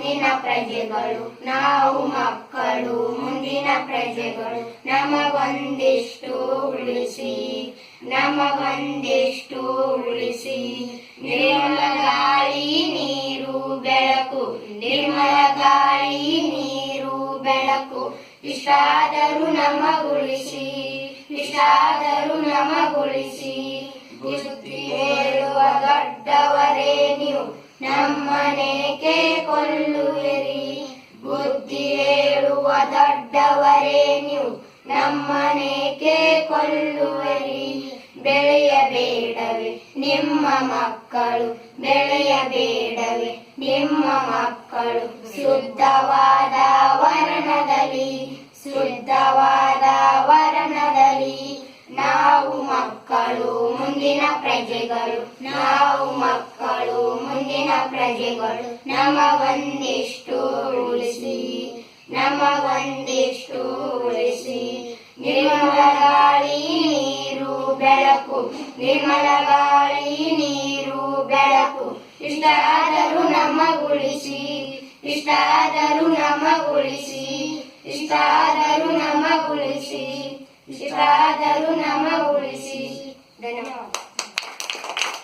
ಮುಂದಿನ ಪ್ರಜೆಗಳು, ನಾವು ಮಕ್ಕಳು, ಮುಂದಿನ ಪ್ರಜೆಗಳು, ನಮಗೊಂದಿಷ್ಟು ಉಳಿಸಿ ನಮಗೊಂದಿಷ್ಟು ಉಳಿಸಿ. ನಿರ್ಮಲ ಗಾಳಿ ನೀರು ಬೆಳಕು, ನಿರ್ಮಲ ಗಾಳಿ ನೀರು ಬೆಳಕು ಇಷ್ಟಾದರೂ ನಮಗುಳಿಸಿ ಇಷ್ಟಾದರೂ ನಮಗುಳಿಸಿ. ನಮ್ಮನೇಕೆ ಕೊಲ್ಲುವಿರಿ ಬುದ್ಧಿ ಹೇಳುವ ದೊಡ್ಡವರೇ ನೀವು. ನಮ್ಮನೇಕೆ ಕೊಲ್ಲುವಿರಿ ಬೆಳೆಯಬೇಡವೆ ನಿಮ್ಮ ಮಕ್ಕಳು. ಬೆಳೆಯಬೇಡವೆ ನಿಮ್ಮ ಮಕ್ಕಳು. ಶುದ್ಧವಾದ ವರ್ಣದಲ್ಲಿ. ಶುದ್ಧವಾದ ವರ್ಣದಲ್ಲಿ. ನಾವು ಮಕ್ಕಳು, ಮುಂದಿನ ಪ್ರಜೆಗಳು. ನಾವು ಮುಂದಿನ ನಮ ಒಂದಿಷ್ಟು ಉಳಿಸಿ ನಮಗೊಂದಿಷ್ಟು ಉಳಿಸಿ. ನಿರ್ಮಲ ಗಾಳಿ ನೀರು, ಬೆಳಕು. ನಿರ್ಮಲ ಗಾಳಿ ನೀರು, ಬೆಳಕು. ಇಷ್ಟಾದರೂ ಉಳಿಸಿ, ಇಷ್ಟಾದರೂ ನಮಗುಳಿಸಿ ಇಷ್ಟಾದರೂ ನಮಗುಳಿಸಿ ಇಷ್ಟಾದರೂ ಉಳಿಸಿ. ಧನ್ಯವಾದ.